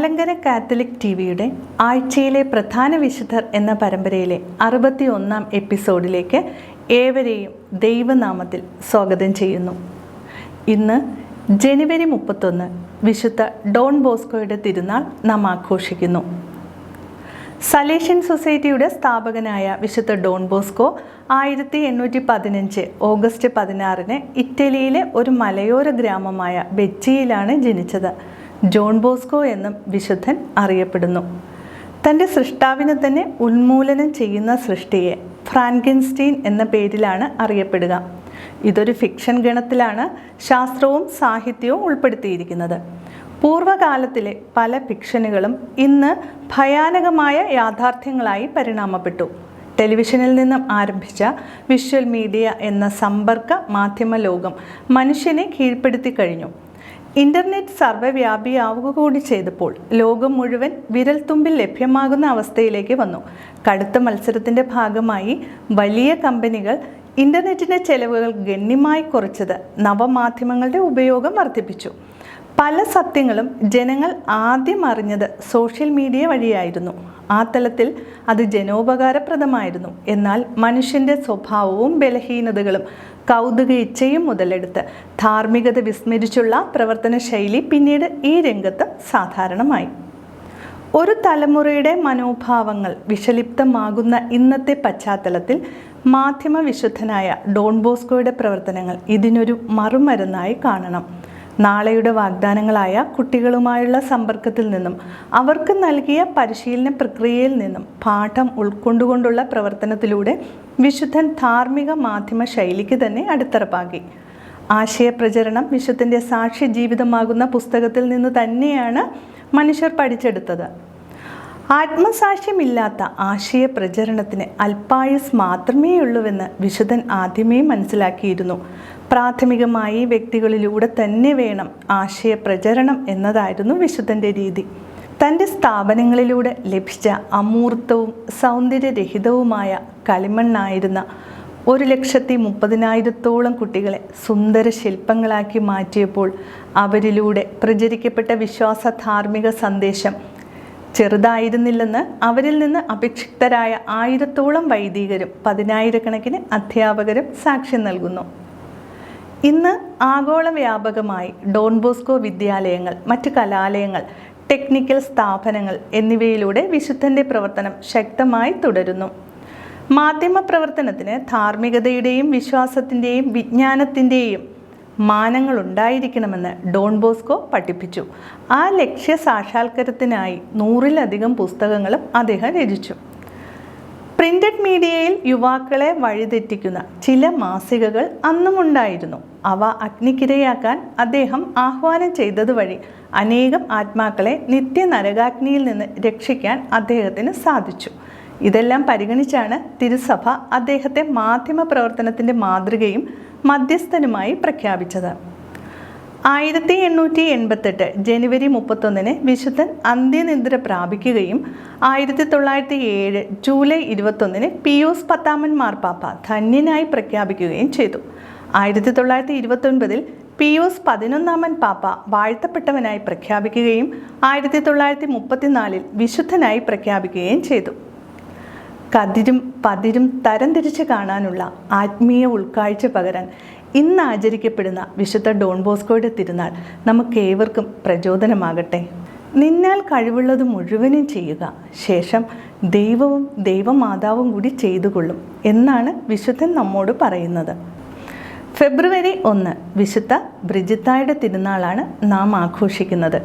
Malankara Catholic T വിയുടെ ആഴ്ചയിലെ പ്രധാന വിശുദ്ധർ എന്ന പരമ്പരയിലെ അറുപത്തി ഒന്നാം എപ്പിസോഡിലേക്ക് ഏവരെയും ദൈവനാമത്തിൽ സ്വാഗതം ചെയ്യുന്നു. ഇന്ന് ജനുവരി മുപ്പത്തൊന്ന് വിശുദ്ധ ഡോൺ ബോസ്കോയുടെ തിരുനാൾ നാം ആഘോഷിക്കുന്നു. സലേഷ്യൻ സൊസൈറ്റിയുടെ സ്ഥാപകനായ വിശുദ്ധ ഡോൺ ബോസ്കോ ആയിരത്തി എണ്ണൂറ്റി പതിനഞ്ച് ഓഗസ്റ്റ് പതിനാറിന് ഇറ്റലിയിലെ ഒരു മലയോര ഗ്രാമമായ ബെച്ചിയിലാണ് ജനിച്ചത്. ജോൺ ബോസ്കോ എന്ന വിശുദ്ധൻ അറിയപ്പെടുന്നു. തന്റെ സൃഷ്ടാവിനെ തന്നെ ഉന്മൂലനം ചെയ്യുന്ന സൃഷ്ടിയെ ഫ്രാൻകിൻസ്റ്റീൻ എന്ന പേരിലാണ് അറിയപ്പെടുക. ഇതൊരു ഫിക്ഷൻ ഗണത്തിലാണ് ശാസ്ത്രവും സാഹിത്യവും ഉൾപ്പെടുത്തിയിരിക്കുന്നത്. പൂർവകാലത്തിലെ പല ഫിക്ഷനുകളും ഇന്ന് ഭയാനകമായ യാഥാർത്ഥ്യങ്ങളായി പരിണാമപ്പെട്ടു. ടെലിവിഷനിൽ നിന്നും ആരംഭിച്ച വിഷ്വൽ മീഡിയ എന്ന സമ്പർക്ക മാധ്യമ ലോകം മനുഷ്യനെ കീഴ്പ്പെടുത്തി കഴിഞ്ഞു. ഇന്റർനെറ്റ് സർവവ്യാപിയാവുക കൂടി ചെയ്തപ്പോൾ ലോകം മുഴുവൻ വിരൽത്തുമ്പിൽ ലഭ്യമാകുന്ന അവസ്ഥയിലേക്ക് വന്നു. കടുത്ത മത്സരത്തിന്റെ ഭാഗമായി വലിയ കമ്പനികൾ ഇന്റർനെറ്റിന്റെ ചെലവുകൾ ഗണ്യമായി കുറച്ചത് നവമാധ്യമങ്ങളുടെ ഉപയോഗം വർദ്ധിപ്പിച്ചു. പല സത്യങ്ങളും ജനങ്ങൾ ആദ്യം അറിഞ്ഞത് സോഷ്യൽ മീഡിയ വഴിയായിരുന്നു. ആ തലത്തിൽ അത് ജനോപകാരപ്രദമായിരുന്നു. എന്നാൽ മനുഷ്യന്റെ സ്വഭാവവും ബലഹീനതകളും കൗതുക ഇച്ഛയും മുതലെടുത്ത് ധാർമ്മികത വിസ്മരിച്ചുള്ള പ്രവർത്തന ശൈലി പിന്നീട് ഈ രംഗത്ത് സാധാരണമായി. ഒരു തലമുറയുടെ മനോഭാവങ്ങൾ വിഷലിപ്തമാകുന്ന ഇന്നത്തെ പശ്ചാത്തലത്തിൽ മാധ്യമ വിശുദ്ധനായ ഡോൺ ബോസ്കോയുടെ പ്രവർത്തനങ്ങൾ ഇതിനൊരു മറുമരുന്നായി കാണണം. നാളെയുടെ വാഗ്ദാനങ്ങളായ കുട്ടികളുമായുള്ള സമ്പർക്കത്തിൽ നിന്നും അവർക്ക് നൽകിയ പരിശീലന പ്രക്രിയയിൽ നിന്നും പാഠം ഉൾക്കൊണ്ടുകൊണ്ടുള്ള പ്രവർത്തനത്തിലൂടെ വിശുദ്ധൻ ധാർമ്മിക മാധ്യമ ശൈലിക്ക് തന്നെ അടിത്തറപ്പാക്കി. ആശയപ്രചരണം വിശുദ്ധന്റെ സാക്ഷ്യ ജീവിതമാകുന്ന പുസ്തകത്തിൽ നിന്ന് തന്നെയാണ് മനുഷ്യർ പഠിച്ചെടുത്തത്. ആത്മസാക്ഷ്യമില്ലാത്ത ആശയ പ്രചരണത്തിന് അല്പായുസ് മാത്രമേ വിശുദ്ധൻ ആദ്യമേ മനസ്സിലാക്കിയിരുന്നു. പ്രാഥമികമായി വ്യക്തികളിലൂടെ തന്നെ വേണം ആശയപ്രചരണം എന്നതായിരുന്നു വിശുദ്ധന്റെ രീതി. തന്റെ സ്ഥാപനങ്ങളിലൂടെ ലഭിച്ച അമൂർത്തവും സൗന്ദര്യരഹിതവുമായ കളിമണ്ണായിരുന്ന ഒരു ലക്ഷത്തി മുപ്പതിനായിരത്തോളം കുട്ടികളെ സുന്ദര ശില്പങ്ങളാക്കി മാറ്റിയപ്പോൾ അവരിലൂടെ പ്രചരിക്കപ്പെട്ട വിശ്വാസ ധാർമ്മിക സന്ദേശം ചെറുതായിരുന്നില്ലെന്ന് അവരിൽ നിന്ന് അഭിക്ഷിക്തരായ ആയിരത്തോളം വൈദികരും പതിനായിരക്കണക്കിന് അധ്യാപകരും സാക്ഷ്യം നൽകുന്നു. ഇന്ന് ആഗോള വ്യാപകമായി ഡോൺ ബോസ്കോ വിദ്യാലയങ്ങൾ മറ്റ് കലാലയങ്ങൾ ടെക്നിക്കൽ സ്ഥാപനങ്ങൾ എന്നിവയിലൂടെ വിശുദ്ധന്റെ പ്രവർത്തനം ശക്തമായി തുടരുന്നു. മാധ്യമ പ്രവർത്തനത്തിന് ധാർമ്മികതയുടെയും വിശ്വാസത്തിന്റെയും വിജ്ഞാനത്തിന്റെയും മാനങ്ങൾ ഉണ്ടായിരിക്കണമെന്ന് ഡോൺ ബോസ്കോ പഠിപ്പിച്ചു. ആ ലക്ഷ്യ സാക്ഷാത്കാരത്തിനായി നൂറിലധികം പുസ്തകങ്ങളും അദ്ദേഹം രചിച്ചു. പ്രിന്റഡ് മീഡിയയിൽ യുവാക്കളെ വഴിതെറ്റിക്കുന്ന ചില മാസികകൾ അന്നുമുണ്ടായിരുന്നു. അവ അഗ്നിക്കിരയാക്കാൻ അദ്ദേഹം ആഹ്വാനം ചെയ്തതുവഴി അനേകം ആത്മാക്കളെ നിത്യ നരകാഗ്നിയിൽ നിന്ന് രക്ഷിക്കാൻ അദ്ദേഹത്തിന് സാധിച്ചു. ഇതെല്ലാം പരിഗണിച്ചാണ് തിരുസഭ അദ്ദേഹത്തെ മാധ്യമ പ്രവർത്തനത്തിന്റെ മാതൃകയും മധ്യസ്ഥനുമായി പ്രഖ്യാപിച്ചത്. ആയിരത്തി എണ്ണൂറ്റി എൺപത്തെട്ട് ജനുവരി മുപ്പത്തൊന്നിന് വിശുദ്ധൻ അന്ത്യനിദ്ര പ്രാപിക്കുകയും ആയിരത്തി തൊള്ളായിരത്തി ഏഴ് ജൂലൈ ഇരുപത്തൊന്നിന് പിയൂസ് പത്താമൻ മാർപ്പാപ്പ ധന്യനായി പ്രഖ്യാപിക്കുകയും ചെയ്തു. ആയിരത്തി തൊള്ളായിരത്തി ഇരുപത്തൊൻപതിൽ പിയൂസ് പതിനൊന്നാമൻ പാപ്പ വാഴ്ത്തപ്പെട്ടവനായി പ്രഖ്യാപിക്കുകയും ആയിരത്തി തൊള്ളായിരത്തി മുപ്പത്തിനാലിൽ വിശുദ്ധനായി പ്രഖ്യാപിക്കുകയും ചെയ്തു. കതിരും പതിരും തരംതിരിച്ച് കാണാനുള്ള ആത്മീയ ഉൾക്കാഴ്ച പകരാൻ ഇന്ന് ആചരിക്കപ്പെടുന്ന വിശുദ്ധ ഡോൺ ബോസ്കോയുടെ തിരുനാൾ നമുക്കേവർക്കും പ്രചോദനമാകട്ടെ. നിന്നാൽ കഴിവുള്ളത് മുഴുവനും ചെയ്യുക. ശേഷം ദൈവവും ദൈവമാതാവും കൂടി ചെയ്തുകൊള്ളും എന്നാണ് വിശുദ്ധൻ നമ്മോട് പറയുന്നത്. ഫെബ്രുവരി ഒന്ന് വിശുദ്ധ ബ്രിജിത്തായുടെ തിരുനാളാണ് നാം ആഘോഷിക്കുന്നത്.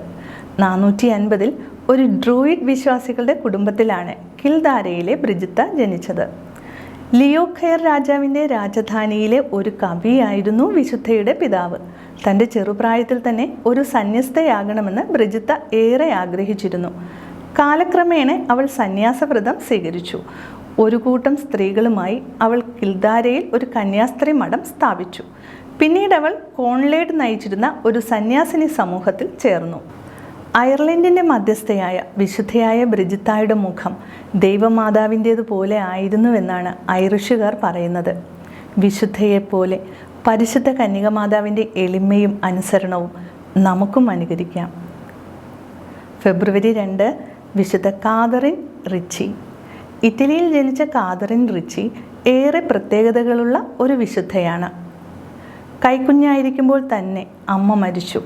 നാനൂറ്റി അൻപതിൽ ഒരു ഡ്രൂയിഡ് വിശ്വാസികളുടെ കുടുംബത്തിലാണ് കിൽദാരയിലെ ബ്രിജിത്ത ജനിച്ചത്. ലിയോ ഖയർ രാജാവിന്റെ രാജധാനിയിലെ ഒരു കവിയായിരുന്നു വിശുദ്ധയുടെ പിതാവ്. തന്റെ ചെറുപ്രായത്തിൽ തന്നെ ഒരു സന്യസ്തയാകണമെന്ന് ബ്രിജിത്ത ഏറെ ആഗ്രഹിച്ചിരുന്നു. കാലക്രമേണ അവൾ സന്യാസവ്രതം സ്വീകരിച്ചു. ഒരു കൂട്ടം സ്ത്രീകളുമായി അവൾ കിൽദാരയിൽ ഒരു കന്യാസ്ത്രീ മഠം സ്ഥാപിച്ചു. പിന്നീട് അവൾ കോൺലേഡ് നയിച്ചിരുന്ന ഒരു സന്യാസിനി സമൂഹത്തിൽ ചേർന്നു. അയർലൻഡിന്റെ മധ്യസ്ഥയായ വിശുദ്ധയായ ബ്രിജിത്തായുടെ മുഖം ദൈവമാതാവിന്റേതുപോലെ ആയിരുന്നുവെന്നാണ് ഐറിഷുകാർ പറയുന്നത്. വിശുദ്ധയെപ്പോലെ പരിശുദ്ധ കന്യകമാതാവിന്റെ എളിമയും അനുസരണവും നമുക്കും അനുകരിക്കാം. ഫെബ്രുവരി രണ്ട് വിശുദ്ധ കാതറിൻ റിച്ചി. ഇറ്റലിയിൽ ജനിച്ച കാതറിൻ റിച്ചി ഏറെ പ്രത്യേകതകളുള്ള ഒരു വിശുദ്ധയാണ്. കൈക്കുഞ്ഞായിരിക്കുമ്പോൾ തന്നെ അമ്മ മരിച്ചു.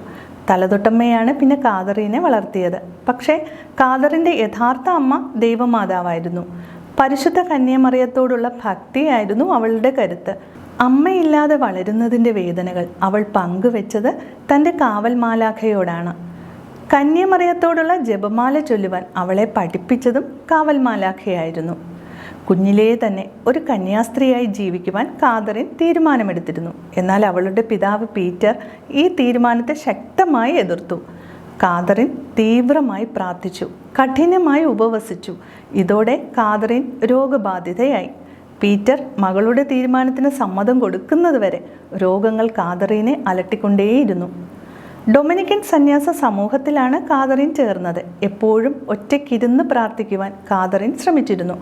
തലതൊട്ടമ്മയാണ് പിന്നെ കാതറിനെ വളർത്തിയത്. പക്ഷേ കാതറിന്റെ യഥാർത്ഥ അമ്മ ദൈവമാതാവായിരുന്നു. പരിശുദ്ധ കന്യമറിയത്തോടുള്ള ഭക്തിയായിരുന്നു അവളുടെ കരുത്ത്. അമ്മയില്ലാതെ വളരുന്നതിന്റെ വേദനകൾ അവൾ പങ്കുവെച്ചത് തന്റെ കാവൽ മാലാഖയോടാണ് കന്യമറിയത്തോടുള്ള ജപമാല ചൊല്ലുവാൻ അവളെ പഠിപ്പിച്ചതും കാവൽ മാലാഖയായിരുന്നു കുഞ്ഞിലേ തന്നെ ഒരു കന്യാസ്ത്രീയായി ജീവിക്കുവാൻ കാതറിൻ തീരുമാനമെടുത്തിരുന്നു. എന്നാൽ അവളുടെ പിതാവ് പീറ്റർ ഈ തീരുമാനത്തെ ശക്തമായി എതിർത്തു. കാതറിൻ തീവ്രമായി പ്രാർത്ഥിച്ചു കഠിനമായി ഉപവസിച്ചു. ഇതോടെ കാതറിൻ രോഗബാധിതയായി. പീറ്റർ മകളുടെ തീരുമാനത്തിന് സമ്മതം കൊടുക്കുന്നതുവരെ രോഗങ്ങൾ കാതറിനെ അലട്ടിക്കൊണ്ടേയിരുന്നു. ഡൊമിനിക്കൻ സന്യാസ സമൂഹത്തിലാണ് കാതറിൻ ചേർന്നത്. എപ്പോഴും ഒറ്റയ്ക്കിരുന്ന് പ്രാർത്ഥിക്കുവാൻ കാതറിൻ ശ്രമിച്ചിരുന്നു.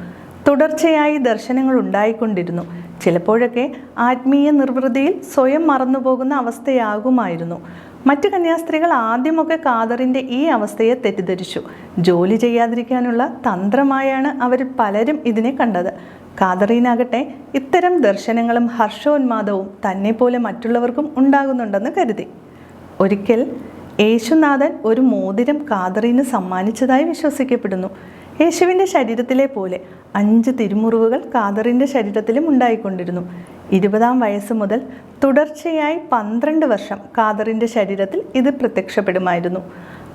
തുടർച്ചയായി ദർശനങ്ങൾ ഉണ്ടായിക്കൊണ്ടിരുന്നു. ചിലപ്പോഴൊക്കെ ആത്മീയ നിർവൃതിയിൽ സ്വയം മറന്നുപോകുന്ന അവസ്ഥയാകുമായിരുന്നു. മറ്റു കന്യാസ്ത്രീകൾ ആദ്യമൊക്കെ കാതറിന്റെ ഈ അവസ്ഥയെ തെറ്റിദ്ധരിച്ചു. ജോലി ചെയ്യാതിരിക്കാനുള്ള തന്ത്രമായാണ് അവർ പലരും ഇതിനെ കണ്ടത്. കാതറീനാകട്ടെ ഇത്തരം ദർശനങ്ങളും ഹർഷോന്മാദവും തന്നെ മറ്റുള്ളവർക്കും ഉണ്ടാകുന്നുണ്ടെന്ന് കരുതി. ഒരിക്കൽ യേശുനാഥൻ ഒരു മോതിരം കാതറീന് സമ്മാനിച്ചതായി വിശ്വസിക്കപ്പെടുന്നു. യേശുവിന്റെ ശരീരത്തിലെ പോലെ അഞ്ച് തിരുമുറിവുകൾ കാതറിന്റെ ശരീരത്തിലും ഉണ്ടായിക്കൊണ്ടിരുന്നു. ഇരുപതാം വയസ്സ് മുതൽ തുടർച്ചയായി പന്ത്രണ്ട് വർഷം കാതറിന്റെ ശരീരത്തിൽ ഇത് പ്രത്യക്ഷപ്പെടുമായിരുന്നു.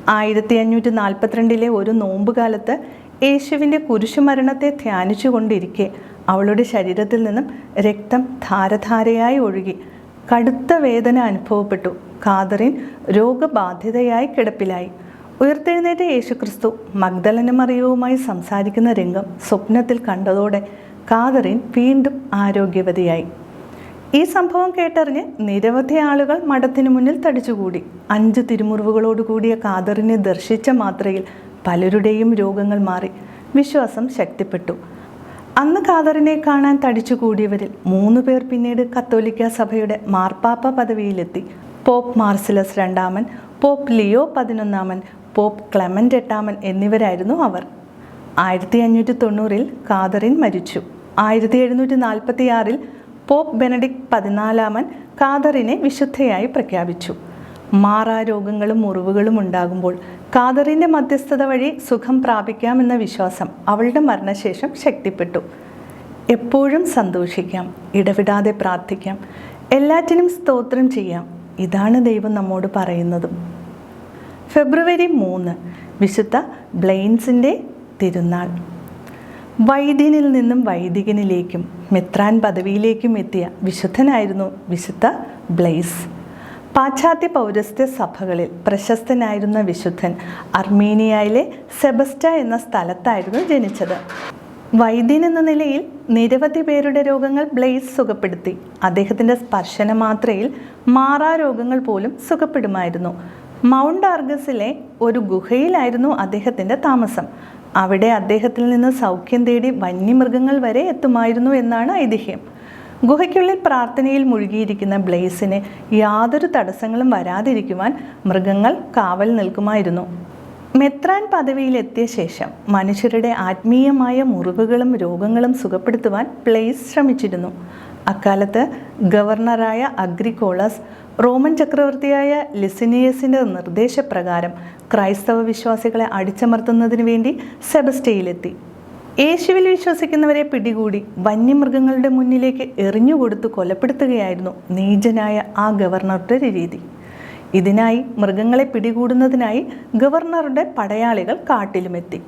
ആയിരത്തി അഞ്ഞൂറ്റി നാൽപ്പത്തിരണ്ടിലെ ഒരു നോമ്പുകാലത്ത് യേശുവിന്റെ കുരിശുമരണത്തെ ധ്യാനിച്ചുകൊണ്ടിരിക്കെ അവളുടെ ശരീരത്തിൽ നിന്നും രക്തം ധാരധാരയായി ഒഴുകി കടുത്ത വേദന അനുഭവപ്പെട്ടു. കാതറിൻ രോഗബാധിതയായി കിടപ്പിലായി. ഉയർത്തെഴുന്നേറ്റ യേശുക്രിസ്തു മഗ്ദലന മറിയവുമായി സംസാരിക്കുന്ന രംഗം സ്വപ്നത്തിൽ കണ്ടതോടെ കാതറിൻ വീണ്ടും ആരോഗ്യവതിയായി. ഈ സംഭവം കേട്ടറിഞ്ഞ് നിരവധി ആളുകൾ മഠത്തിനു മുന്നിൽ തടിച്ചുകൂടി. അഞ്ച് തിരുമുറിവുകളോടുകൂടിയ കാതറിനെ ദർശിച്ച മാത്രയിൽ പലരുടെയും രോഗങ്ങൾ മാറി. വിശ്വാസം ശക്തിപ്പെട്ടു. അന്ന് കാതറിനെ കാണാൻ തടിച്ചുകൂടിയവരിൽ മൂന്ന് പേർ പിന്നീട് കത്തോലിക്ക സഭയുടെ മാർപ്പാപ്പ പദവിയിലെത്തി. പോപ്പ് മാർസിലസ് രണ്ടാമൻ പോപ്പ് ലിയോ പതിനൊന്നാമൻ പോപ്പ് ക്ലെമന്റ് എട്ടാമൻ എന്നിവരായിരുന്നു അവർ. ആയിരത്തി അഞ്ഞൂറ്റി തൊണ്ണൂറിൽ കാതറിൻ മരിച്ചു. ആയിരത്തി എഴുന്നൂറ്റി നാൽപ്പത്തി ആറിൽ പോപ്പ് ബെനഡിക്ട് പതിനാലാമൻ കാതറിനെ വിശുദ്ധയായി പ്രഖ്യാപിച്ചു. മാറാ രോഗങ്ങളും മുറിവുകളും ഉണ്ടാകുമ്പോൾ കാതറിന്റെ മധ്യസ്ഥത വഴി സുഖം പ്രാപിക്കാമെന്ന വിശ്വാസം അവളുടെ മരണശേഷം ശക്തിപ്പെട്ടു. എപ്പോഴും സന്തോഷിക്കാം ഇടവിടാതെ പ്രാർത്ഥിക്കാം എല്ലാറ്റിനും സ്തോത്രം ചെയ്യാം. ഇതാണ് ദൈവം നമ്മോട് പറയുന്നതും. ഫെബ്രുവരി മൂന്ന് വിശുദ്ധ ബ്ലെയിൻസിന്റെ തിരുനാൾ. വൈദ്യനിൽ നിന്നും വൈദികനിലേക്കും മെത്രാൻ പദവിയിലേക്കും എത്തിയ വിശുദ്ധനായിരുന്നു വിശുദ്ധ ബ്ലെയ്സ്. പാശ്ചാത്യ പൗരസ്ത്യ സഭകളിൽ പ്രശസ്തനായിരുന്ന വിശുദ്ധൻ അർമേനിയയിലെ സെബസ്റ്റ എന്ന സ്ഥലത്തായിരുന്നു ജനിച്ചത്. വൈദ്യൻ എന്ന നിലയിൽ നിരവധി പേരുടെ രോഗങ്ങൾ ബ്ലെയ്സ് സുഖപ്പെടുത്തി. അദ്ദേഹത്തിന്റെ സ്പർശന മാത്രയിൽ മാറാ രോഗങ്ങൾ പോലും സുഖപ്പെടുമായിരുന്നു. മൗണ്ട് ആർഗസിലെ ഒരു ഗുഹയിലായിരുന്നു അദ്ദേഹത്തിന്റെ താമസം. അവിടെ അദ്ദേഹത്തിൽ നിന്ന് സൗഖ്യം തേടി വന്യമൃഗങ്ങൾ വരെ എത്തുമായിരുന്നു എന്നാണ് ഐതിഹ്യം. ഗുഹയ്ക്കുള്ളിൽ പ്രാർത്ഥനയിൽ മുഴുകിയിരിക്കുന്ന ബ്ലേസിന് യാതൊരു തടസ്സങ്ങളും വരാതിരിക്കുവാൻ മൃഗങ്ങൾ കാവൽ നിൽക്കുമായിരുന്നു. മെത്രാൻ പദവിയിലെത്തിയ ശേഷം മനുഷ്യരുടെ ആത്മീയമായ മുറിവുകളും രോഗങ്ങളും സുഖപ്പെടുത്തുവാൻ പ്ലേസ് ശ്രമിച്ചിരുന്നു. അക്കാലത്ത് ഗവർണറായ അഗ്രിക്കോളസ് റോമൻ ചക്രവർത്തിയായ ലിസിനിയസിന്റെ നിർദ്ദേശപ്രകാരം ക്രൈസ്തവ വിശ്വാസികളെ അടിച്ചമർത്തുന്നതിന് വേണ്ടി സെബസ്റ്റയിലെത്തി യേശുവിൽ വിശ്വസിക്കുന്നവരെ പിടികൂടി വന്യമൃഗങ്ങളുടെ മുന്നിലേക്ക് എറിഞ്ഞുകൊടുത്ത് കൊലപ്പെടുത്തുകയായിരുന്നു നീചനായ ആ ഗവർണറുടെ രീതി. ഇതിനായി മൃഗങ്ങളെ പിടികൂടുന്നതിനായി ഗവർണറുടെ പടയാളികൾ കാട്ടിലുമെത്തി.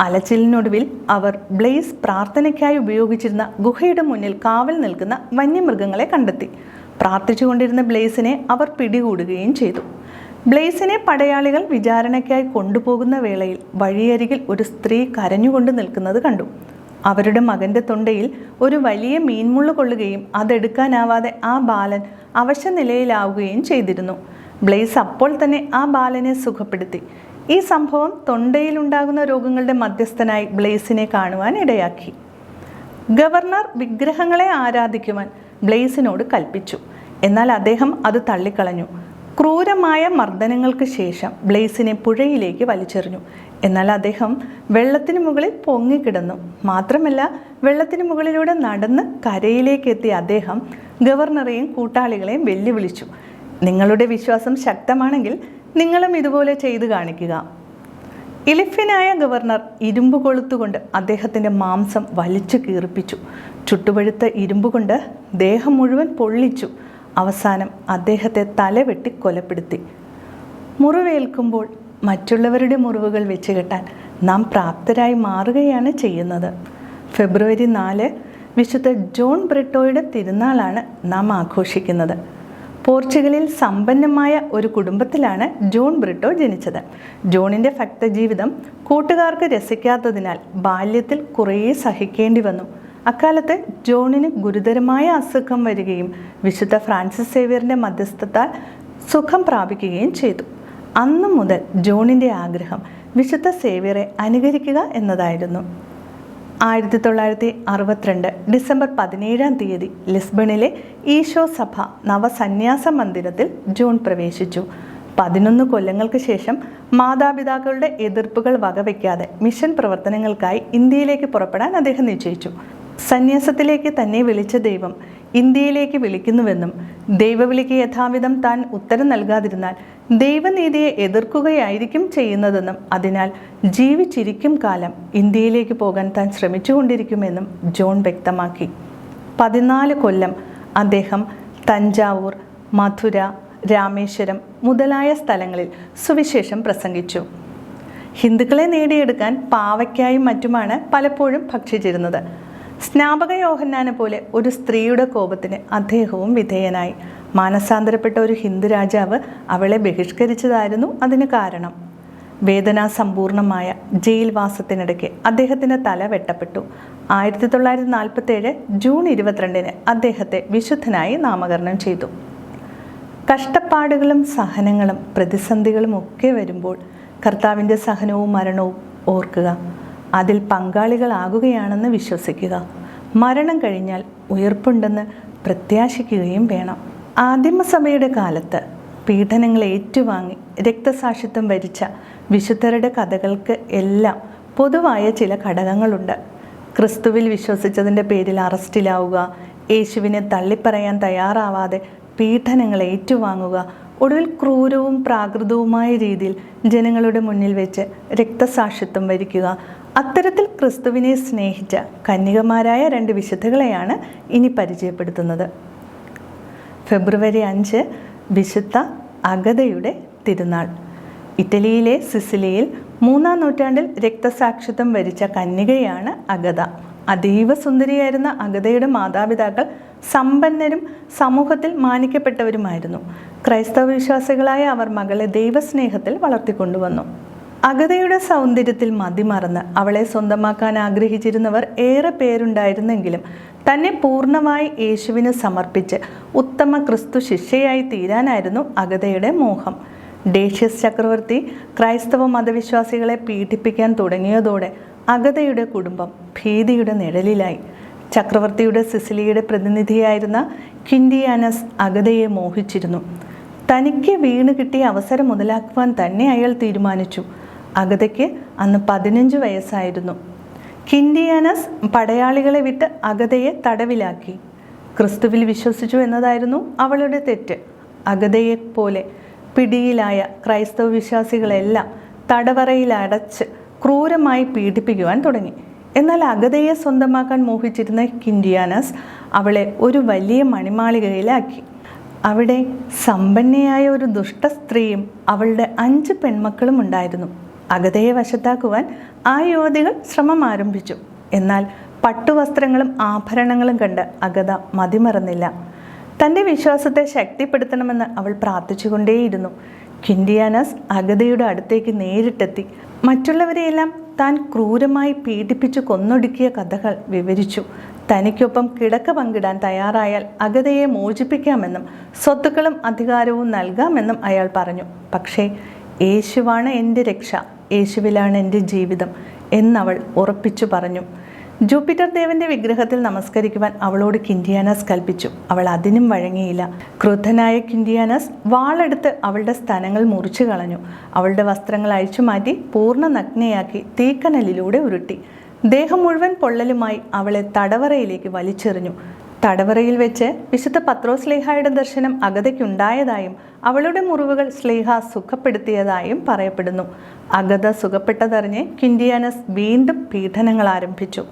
അലച്ചിലിനൊടുവിൽ അവർ ബ്ലേസ് പ്രാർത്ഥനയ്ക്കായി ഉപയോഗിച്ചിരുന്ന ഗുഹയുടെ മുന്നിൽ കാവൽ നിൽക്കുന്ന വന്യമൃഗങ്ങളെ കണ്ടെത്തി. പ്രാർത്ഥിച്ചുകൊണ്ടിരുന്ന ബ്ലേസിനെ അവർ പിടികൂടുകയും ചെയ്തു. ബ്ലേസിനെ പടയാളികൾ വിചാരണയ്ക്കായി കൊണ്ടുപോകുന്ന വേളയിൽ വഴിയരികിൽ ഒരു സ്ത്രീ കരഞ്ഞുകൊണ്ട് നിൽക്കുന്നത് കണ്ടു. അവരുടെ മകന്റെ തൊണ്ടയിൽ ഒരു വലിയ മീൻമുള്ളു കൊള്ളുകയും അതെടുക്കാനാവാതെ ആ ബാലൻ അവശ നിലയിലാവുകയും ചെയ്തിരുന്നു. ബ്ലേസ് അപ്പോൾ തന്നെ ആ ബാലനെ സുഖപ്പെടുത്തി. ഈ സംഭവം തൊണ്ടയിലുണ്ടാകുന്ന രോഗങ്ങളുടെ മധ്യസ്ഥനായി ബ്ലേസിനെ കാണുവാൻ ഇടയാക്കി. ഗവർണർ വിഗ്രഹങ്ങളെ ആരാധിക്കുവാൻ ബ്ലേസിനോട് കൽപ്പിച്ചു. എന്നാൽ അദ്ദേഹം അത് തള്ളിക്കളഞ്ഞു. ക്രൂര ക്രൂരമായ മർദ്ദനങ്ങൾക്ക് ശേഷം ബ്ലേസിനെ പുഴയിലേക്ക് വലിച്ചെറിഞ്ഞു. എന്നാൽ അദ്ദേഹം വെള്ളത്തിന് മുകളിൽ പൊങ്ങിക്കിടന്നു. മാത്രമല്ല വെള്ളത്തിന് മുകളിലൂടെ നടന്ന് കരയിലേക്ക് എത്തിയ അദ്ദേഹം ഗവർണറെയും കൂട്ടാളികളെയും വെല്ലുവിളിച്ചു. നിങ്ങളുടെ വിശ്വാസം ശക്തമാണെങ്കിൽ നിങ്ങളും ഇതുപോലെ ചെയ്തു കാണിക്കുക. ഇലിഫ്യനായ ഗവർണർ ഇരുമ്പ് കൊളുത്തുകൊണ്ട് അദ്ദേഹത്തിന്റെ മാംസം വലിച്ചു കീറിപ്പിച്ചു. ചുട്ടുപഴുത്ത ഇരുമ്പ് കൊണ്ട് ദേഹം മുഴുവൻ പൊള്ളിച്ചു. അവസാനം അദ്ദേഹത്തെ തലവെട്ടി കൊലപ്പെടുത്തി. മുറിവേൽക്കുമ്പോൾ മറ്റുള്ളവരുടെ മുറിവുകൾ വെച്ച് കെട്ടാൻ നാം പ്രാപ്തരായി മാറുകയാണ് ചെയ്യുന്നത്. ഫെബ്രുവരി നാല് വിശുദ്ധ ജോൺ ബ്രിട്ടോയുടെ തിരുനാളാണ് നാം ആഘോഷിക്കുന്നത്. പോർച്ചുഗലിൽ സമ്പന്നമായ ഒരു കുടുംബത്തിലാണ് ജോൺ ബ്രിട്ടോ ജനിച്ചത്. ജോണിന്റെ ഭക്തജീവിതം കൂട്ടുകാർക്ക് രസിക്കാത്തതിനാൽ ബാല്യത്തിൽ കുറേ സഹിക്കേണ്ടി വന്നു. അക്കാലത്ത് ജോണിന് ഗുരുതരമായ അസുഖം വരികയും വിശുദ്ധ ഫ്രാൻസിസ് സേവിയറിന്റെ മധ്യസ്ഥത്താൽ സുഖം പ്രാപിക്കുകയും ചെയ്തു. അന്നു മുതൽ ജോണിന്റെ ആഗ്രഹം വിശുദ്ധ സേവിയറെ അനുകരിക്കുക എന്നതായിരുന്നു. ആയിരത്തി തൊള്ളായിരത്തി അറുപത്തിരണ്ട് ഡിസംബർ പതിനേഴാം തീയതി ലിസ്ബണിലെ ഈശോ സഭ നവസന്യാസ മന്ദിരത്തിൽ ജൂൺ പ്രവേശിച്ചു. പതിനൊന്ന് കൊല്ലങ്ങൾക്ക് ശേഷം മാതാപിതാക്കളുടെ എതിർപ്പുകൾ വകവയ്ക്കാതെ മിഷൻ പ്രവർത്തനങ്ങൾക്കായി ഇന്ത്യയിലേക്ക് പുറപ്പെടാൻ അദ്ദേഹം നിശ്ചയിച്ചു. സന്യാസത്തിലേക്ക് തന്നെ വിളിച്ച ദൈവം ഇന്ത്യയിലേക്ക് വിളിക്കുന്നുവെന്നും ദൈവവിളിക്ക് യഥാവിധം താൻ ഉത്തരം നൽകാതിരുന്നാൽ ദൈവനീതിയെ എതിർക്കുകയായിരിക്കും ചെയ്യുന്നതെന്നും അതിനാൽ ജീവിച്ചിരിക്കും കാലം ഇന്ത്യയിലേക്ക് പോകാൻ താൻ ശ്രമിച്ചുകൊണ്ടിരിക്കുമെന്നും ജോൺ വ്യക്തമാക്കി. പതിനാല് കൊല്ലം അദ്ദേഹം തഞ്ചാവൂർ മധുര രാമേശ്വരം മുതലായ സ്ഥലങ്ങളിൽ സുവിശേഷം പ്രസംഗിച്ചു. ഹിന്ദുക്കളെ നേടിയെടുക്കാൻ പാവയ്ക്കായും മറ്റുമാണ് പലപ്പോഴും ഭക്ഷിച്ചിരുന്നത്. സ്നാപക യോഹന്നാനെ പോലെ ഒരു സ്ത്രീയുടെ കോപത്തിന് അദ്ദേഹവും വിധേയനായി. മാനസാന്തരപ്പെട്ട ഒരു ഹിന്ദു രാജാവ് അവളെ ബഹിഷ്കരിച്ചതായിരുന്നു അതിന് കാരണം. വേദനാസമ്പൂർണമായ ജയിൽവാസത്തിനിടയ്ക്ക് അദ്ദേഹത്തിന്റെ തല വെട്ടപ്പെട്ടു. ആയിരത്തി തൊള്ളായിരത്തി നാൽപ്പത്തേഴ് ജൂൺ ഇരുപത്തിരണ്ടിന് അദ്ദേഹത്തെ വിശുദ്ധനായി നാമകരണം ചെയ്തു. കഷ്ടപ്പാടുകളും സഹനങ്ങളും പ്രതിസന്ധികളും ഒക്കെ വരുമ്പോൾ കർത്താവിന്റെ സഹനവും മരണവും ഓർക്കുക. അതിൽ പങ്കാളികളാകുകയാണെന്ന് വിശ്വസിക്കുക. മരണം കഴിഞ്ഞാൽ ഉയർപ്പുണ്ടെന്ന് പ്രത്യാശിക്കുകയും വേണം. ആദിമസഭയുടെ കാലത്ത് പീഡനങ്ങൾ ഏറ്റുവാങ്ങി രക്തസാക്ഷിത്വം വരിച്ച വിശുദ്ധരുടെ കഥകൾക്ക് എല്ലാം പൊതുവായ ചില ഘടകങ്ങളുണ്ട്. ക്രിസ്തുവിൽ വിശ്വസിച്ചതിന്റെ പേരിൽ അറസ്റ്റിലാവുക യേശുവിനെ തള്ളിപ്പറയാൻ തയ്യാറാവാതെ പീഡനങ്ങൾ ഏറ്റുവാങ്ങുക ഒടുവിൽ ക്രൂരവും പ്രാകൃതവുമായ രീതിയിൽ ജനങ്ങളുടെ മുന്നിൽ വെച്ച് രക്തസാക്ഷിത്വം വരിക്കുക അത്തരത്തിൽ ക്രിസ്തുവിനെ സ്നേഹിച്ച കന്യകമാരായ രണ്ട് വിശുദ്ധകളെയാണ് ഇനി പരിചയപ്പെടുത്തുന്നത്. ഫെബ്രുവരി അഞ്ച് വിശുദ്ധ അഗതയുടെ തിരുനാൾ. ഇറ്റലിയിലെ സിസിലിയിൽ മൂന്നാം നൂറ്റാണ്ടിൽ രക്തസാക്ഷിത്വം വരിച്ച കന്യകയാണ് അഗത അതീവ സുന്ദരിയായിരുന്ന അഗതയുടെ മാതാപിതാക്കൾ സമ്പന്നരും സമൂഹത്തിൽ മാനിക്കപ്പെട്ടവരുമായിരുന്നു. ക്രൈസ്തവ വിശ്വാസികളായ അവർ മകളെ ദൈവസ്നേഹത്തിൽ വളർത്തിക്കൊണ്ടുവന്നു. അഗതയുടെ സൗന്ദര്യത്തിൽ മതിമറന്ന് അവളെ സ്വന്തമാക്കാൻ ആഗ്രഹിച്ചിരുന്നവർ ഏറെ പേരുണ്ടായിരുന്നെങ്കിലും തന്നെ പൂർണമായി യേശുവിന് സമർപ്പിച്ച് ഉത്തമ ക്രിസ്തു ശിഷ്യയായി തീരാനായിരുന്നു അഗതയുടെ മോഹം. ഡേഷ്യസ് ചക്രവർത്തി ക്രൈസ്തവ മതവിശ്വാസികളെ പീഡിപ്പിക്കാൻ തുടങ്ങിയതോടെ അഗതയുടെ കുടുംബം ഭീതിയുടെ നിഴലിലായി. ചക്രവർത്തിയുടെ സിസിലിയുടെ പ്രതിനിധിയായിരുന്ന കിൻഡിയാനസ് അഗതയെ മോഹിച്ചിരുന്നു. തനിക്ക് വീണ് കിട്ടിയ അവസരം മുതലാക്കുവാൻ തന്നെ അയാൾ തീരുമാനിച്ചു. അഗതയ്ക്ക് അന്ന് പതിനഞ്ച് വയസ്സായിരുന്നു. കിൻഡിയാനസ് പടയാളികളെ വിട്ട് അഗതയെ തടവിലാക്കി. ക്രിസ്തുവിൽ വിശ്വസിച്ചു എന്നതായിരുന്നു അവളുടെ തെറ്റ്. അഗതയെ പോലെ പിടിയിലായ ക്രൈസ്തവ വിശ്വാസികളെല്ലാം തടവറയിൽ അടച്ച് ക്രൂരമായി പീഡിപ്പിക്കുവാൻ തുടങ്ങി. എന്നാൽ അഗതയെ സ്വന്തമാക്കാൻ മോഹിച്ചിരുന്ന കിൻഡിയാനസ് അവളെ ഒരു വലിയ മണിമാളികയിലാക്കി. അവിടെ സമ്പന്നയായ ഒരു ദുഷ്ട സ്ത്രീയും അവളുടെ അഞ്ച് പെൺമക്കളും ഉണ്ടായിരുന്നു. അഗതയെ വശത്താക്കുവാൻ ആ യുവതികൾ ശ്രമം ആരംഭിച്ചു. എന്നാൽ പട്ടുവസ്ത്രങ്ങളും ആഭരണങ്ങളും കണ്ട് അഗത മതിമറന്നില്ല. തന്റെ വിശ്വാസത്തെ ശക്തിപ്പെടുത്തണമെന്ന് അവൾ പ്രാർത്ഥിച്ചുകൊണ്ടേയിരുന്നു. കിൻഡിയാനസ് അഗതയുടെ അടുത്തേക്ക് നേരിട്ടെത്തി. മറ്റുള്ളവരെയെല്ലാം താൻ ക്രൂരമായി പീഡിപ്പിച്ചു കൊന്നൊടുക്കിയ കഥകൾ വിവരിച്ചു. തനിക്കൊപ്പം കിടക്ക പങ്കിടാൻ തയ്യാറായാൽ അഗതയെ മോചിപ്പിക്കാമെന്നും സ്വത്തുക്കളും അധികാരവും നൽകാമെന്നും അയാൾ പറഞ്ഞു. പക്ഷേ യേശുവാണ് എന്റെ രക്ഷ. യേശുവിലാണ് എന്റെ ജീവിതം എന്നവൾ ഉറപ്പിച്ചു പറഞ്ഞു. ജൂപ്പിറ്റർ ദേവന്റെ വിഗ്രഹത്തിൽ നമസ്കരിക്കുവാൻ അവളോട് കിൻഡിയാനസ് കൽപ്പിച്ചു. അവൾ അതിനും വഴങ്ങിയില്ല. ക്രുദ്ധനായ കിൻഡിയാനസ് വാളെടുത്ത് അവളുടെ സ്ഥലങ്ങൾ മുറിച്ചു കളഞ്ഞു. അവളുടെ വസ്ത്രങ്ങൾ അഴിച്ചു മാറ്റി പൂർണ നഗ്നയാക്കി തീക്കനലിലൂടെ ഉരുട്ടി. ദേഹം മുഴുവൻ പൊള്ളലുമായി അവളെ തടവറയിലേക്ക് വലിച്ചെറിഞ്ഞു. തടവറയിൽ വെച്ച് വിശുദ്ധ പത്രോ സ്ലേഹായുടെ ദർശനം അഗതയ്ക്കുണ്ടായതായും അവളുടെ മുറിവുകൾ സ്ലേഹ സുഖപ്പെടുത്തിയതായും പറയപ്പെടുന്നു. അഗത സുഖപ്പെട്ടതറിഞ്ഞ് കിൻഡിയാനസ് വീണ്ടും പീഡനങ്ങൾ ആരംഭിച്ചു.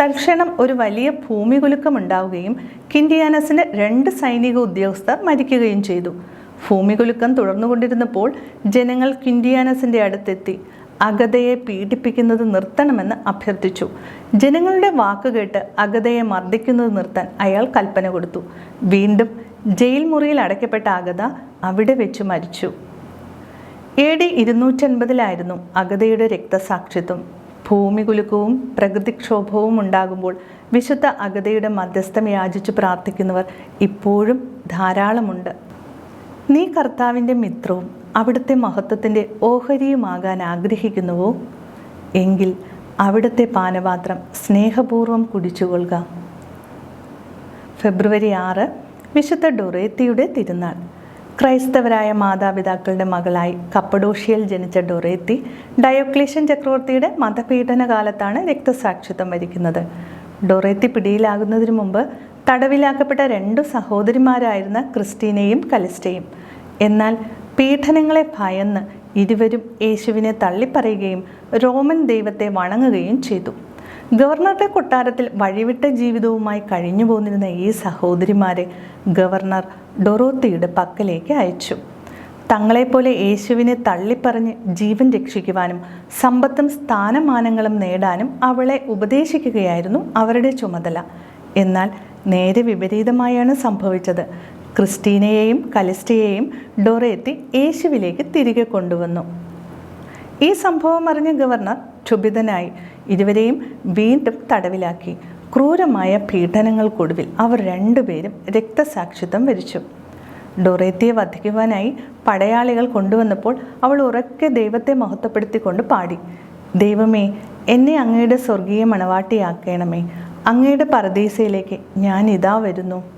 തൽക്ഷണം ഒരു വലിയ ഭൂമികുലുക്കം ഉണ്ടാവുകയും കിൻഡിയാനസിന് രണ്ട് സൈനിക ഉദ്യോഗസ്ഥർ മരിക്കുകയും ചെയ്തു. ഭൂമികുലുക്കം തുടർന്നുകൊണ്ടിരുന്നപ്പോൾ ജനങ്ങൾ കിൻഡിയാനസിന്റെ അടുത്തെത്തി. അഗതയെ പീഡിപ്പിക്കുന്നത് നിർത്തണമെന്ന് അഭ്യർത്ഥിച്ചു. ജനങ്ങളുടെ വാക്കുകേട്ട് അഗതയെ മർദ്ദിക്കുന്നത് നിർത്താൻ അയാൾ കൽപ്പന കൊടുത്തു. വീണ്ടും ജയിൽ മുറിയിൽ അടയ്ക്കപ്പെട്ട അഗത അവിടെ വെച്ച് മരിച്ചു. എ ഡി ഇരുന്നൂറ്റൻപതിലായിരുന്നു അഗതയുടെ രക്തസാക്ഷിത്വം. ഭൂമി കുലുക്കവും പ്രകൃതിക്ഷോഭവും ഉണ്ടാകുമ്പോൾ വിശുദ്ധ അഗതയുടെ മധ്യസ്ഥം യാചിച്ചു പ്രാർത്ഥിക്കുന്നവർ ഇപ്പോഴും ധാരാളമുണ്ട്. നീ കർത്താവിന്റെ മിത്രവും അവിടുത്തെ മഹത്വത്തിന്റെ ഓഹരിയുമാകാൻ ആഗ്രഹിക്കുന്നുവോ? എങ്കിൽ അവിടുത്തെ പാനപാത്രം സ്നേഹപൂർവം കുടിച്ചുകൊള്ളുക. ഫെബ്രുവരി ആറ് വിശുദ്ധ ഡൊറേത്തിയുടെ തിരുനാൾ. ക്രൈസ്തവരായ മാതാപിതാക്കളുടെ മകളായി കപ്പഡോഷ്യയിൽ ജനിച്ച ഡൊറേത്തി ഡയോക്ലേഷ്യൻ ചക്രവർത്തിയുടെ മതപീഡന കാലത്താണ് രക്തസാക്ഷിത്വം വരിക്കുന്നത്. ഡൊറേത്തി പിടിയിലാകുന്നതിന് മുമ്പ് തടവിലാക്കപ്പെട്ട രണ്ടു സഹോദരിമാരായിരുന്ന ക്രിസ്റ്റീനയും കലിസ്റ്റയും. എന്നാൽ പീഡനങ്ങളെ ഭയന്ന് ഇരുവരും യേശുവിനെ തള്ളിപ്പറയുകയും റോമൻ ദൈവത്തെ വണങ്ങുകയും ചെയ്തു. ഗവർണറുടെ കൊട്ടാരത്തിൽ വഴിവിട്ട ജീവിതവുമായി കഴിഞ്ഞു പോന്നിരുന്ന ഈ സഹോദരിമാരെ ഗവർണർ ഡൊറോത്തിയുടെ പക്കലേക്ക് അയച്ചു. തങ്ങളെപ്പോലെ യേശുവിനെ തള്ളിപ്പറഞ്ഞ് ജീവൻ രക്ഷിക്കുവാനും സമ്പത്തും സ്ഥാനമാനങ്ങളും നേടാനും അവളെ ഉപദേശിക്കുകയായിരുന്നു അവരുടെ ചുമതല. എന്നാൽ നേരെ വിപരീതമായാണ് സംഭവിച്ചത്. ക്രിസ്റ്റീനയെയും കലിസ്റ്റയെയും ഡൊറേത്തി യേശുവിലേക്ക് തിരികെ കൊണ്ടുവന്നു. ഈ സംഭവം അറിഞ്ഞ ഗവർണർ ക്ഷുഭിതനായി ഇരുവരെയും വീണ്ടും തടവിലാക്കി. ക്രൂരമായ പീഡനങ്ങൾക്കൊടുവിൽ അവർ രണ്ടുപേരും രക്തസാക്ഷിത്വം വരിച്ചു. ഡൊറേത്തിയെ വധിക്കുവാനായി പടയാളികൾ കൊണ്ടുവന്നപ്പോൾ അവൾ ഉറക്കെ ദൈവത്തെ മഹത്വപ്പെടുത്തിക്കൊണ്ട് പാടി. ദൈവമേ എന്നെ അങ്ങയുടെ സ്വർഗീയ മണവാട്ടിയാക്കണമേ. അങ്ങയുടെ പരദീസയിലേക്ക് ഞാൻ ഇതാ വരുന്നു.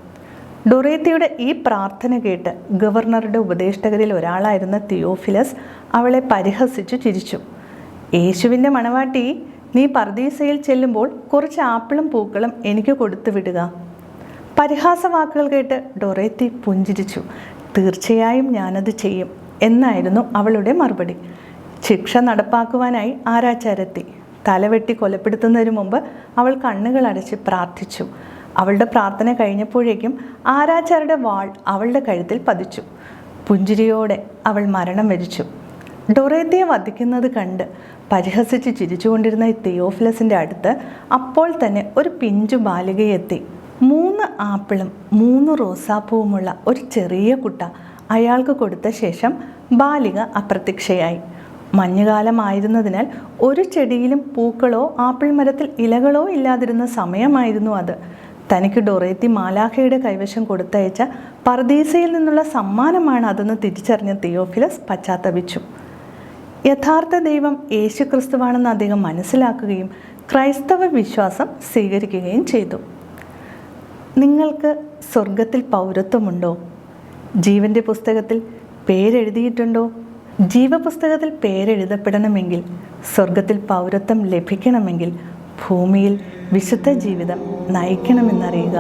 ഡൊറേത്തിയുടെ ഈ പ്രാർത്ഥന കേട്ട് ഗവർണറുടെ ഉപദേഷ്ടകരിൽ ഒരാളായിരുന്ന തിയോഫിലസ് അവളെ പരിഹസിച്ചു ചിരിച്ചു. യേശുവിന്റെ മണവാട്ടി നീ പർദീസയിൽ ചെല്ലുമ്പോൾ കുറച്ച് ആപ്പിളും പൂക്കളും എനിക്ക് കൊടുത്തു വിടുക. പരിഹാസ വാക്കുകൾ കേട്ട് ഡൊറേത്തി പുഞ്ചിരിച്ചു. തീർച്ചയായും ഞാനത് ചെയ്യും എന്നായിരുന്നു അവളുടെ മറുപടി. ശിക്ഷ നടപ്പാക്കുവാനായി ആരാച്ചാരെത്തി. തലവെട്ടി കൊലപ്പെടുത്തുന്നതിന് മുമ്പ് അവൾ കണ്ണുകൾ അടച്ച് പ്രാർത്ഥിച്ചു. അവളുടെ പ്രാർത്ഥന കഴിഞ്ഞപ്പോഴേക്കും ആരാച്ചാരുടെ വാൾ അവളുടെ കഴുത്തിൽ പതിച്ചു. പുഞ്ചിരിയോടെ അവൾ മരണം വരിച്ചു. ഡൊറേത്തിയെ വധിക്കുന്നത് കണ്ട് പരിഹസിച്ച് ചിരിച്ചുകൊണ്ടിരുന്ന തിയോഫിലസിന്റെ അടുത്ത് അപ്പോൾ തന്നെ ഒരു പിഞ്ചു ബാലികയെത്തി മൂന്ന് ആപ്പിളും മൂന്ന് റോസാപ്പൂവുമുള്ള ഒരു ചെറിയ കുട്ട അയാൾക്ക് കൊടുത്ത ശേഷം ബാലിക അപ്രത്യക്ഷയായി. മഞ്ഞുകാലമായിരുന്നതിനാൽ ഒരു ചെടിയിലും പൂക്കളോ ആപ്പിൾ മരത്തിൽ ഇലകളോ ഇല്ലാതിരുന്ന സമയമായിരുന്നു അത്. തനിക്ക് ഡൊറേത്തി മാലാഖയുടെ കൈവശം കൊടുത്തയച്ച പർദീസയിൽ നിന്നുള്ള സമ്മാനമാണ് അതെന്ന് തിരിച്ചറിഞ്ഞ തിയോഫിലസ് പശ്ചാത്തപിച്ചു. യഥാർത്ഥ ദൈവം യേശു ക്രിസ്തുവാണെന്ന് അദ്ദേഹം മനസ്സിലാക്കുകയും ക്രൈസ്തവ വിശ്വാസം സ്വീകരിക്കുകയും ചെയ്തു. നിങ്ങൾക്ക് സ്വർഗത്തിൽ പൗരത്വമുണ്ടോ? ജീവന്റെ പുസ്തകത്തിൽ പേരെഴുതിയിട്ടുണ്ടോ? ജീവപുസ്തകത്തിൽ പേരെഴുതപ്പെടണമെങ്കിൽ സ്വർഗത്തിൽ പൗരത്വം ലഭിക്കണമെങ്കിൽ ഭൂമിയിൽ വിശുദ്ധ ജീവിതം നയിക്കണമെന്നറിയുക.